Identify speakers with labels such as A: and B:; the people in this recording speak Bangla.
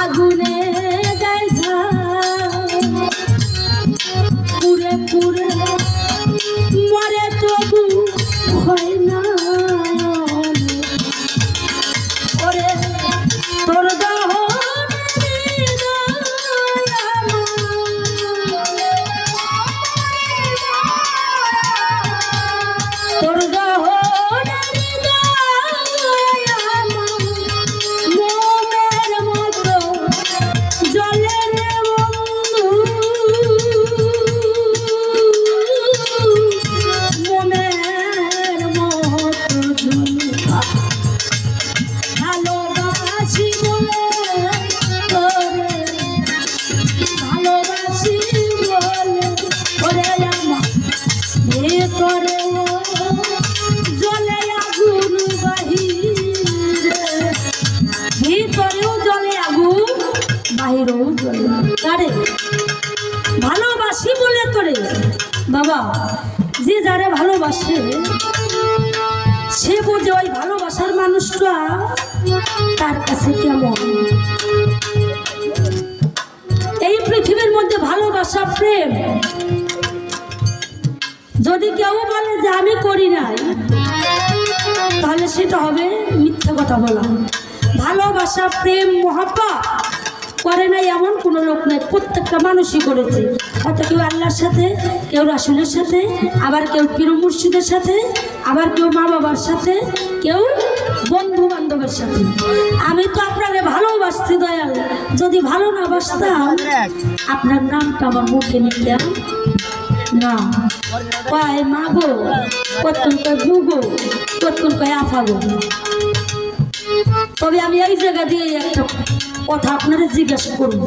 A: আগুনে গাইছা। পুরে পুরে ভালোবাসি বলে তোরে। বাবা, যে যারে ভালোবাসে, সে বোঝে ওই ভালোবাসার মানুষটা তার কাছে কেমন? এই পৃথিবীর মধ্যে ভালোবাসা, প্রেম, যদি কেউ বলে যে আমি করি নাই, তাহলে সেটা হবে মিথ্যা কথা বলা। ভালোবাসা, প্রেম মহাপা করে নাই এমন, কোনো লোক নাই, প্রত্যেকটা মানুষই করেছে। হয়তো কেউ আল্লাহর সাথে, কেউ রাসুলের সাথে, আবার কেউ পীর মুর্শিদের সাথে, আবার কেউ মা বাবার সাথে, কেউ বন্ধু বান্ধবের সাথে। আমি তো আপনাকে ভালোবাসছি, দয়াল। যদি ভালো না বাসতাম, আপনার নামটা আমার মুখে নিতাম না। কয় মা গো, কতক্ষণ কয় বুগো কতক্ষণ কয় আফা গো। তবে আমি এই জায়গা দিয়ে একটা কথা আপনারা জিজ্ঞাসা করব।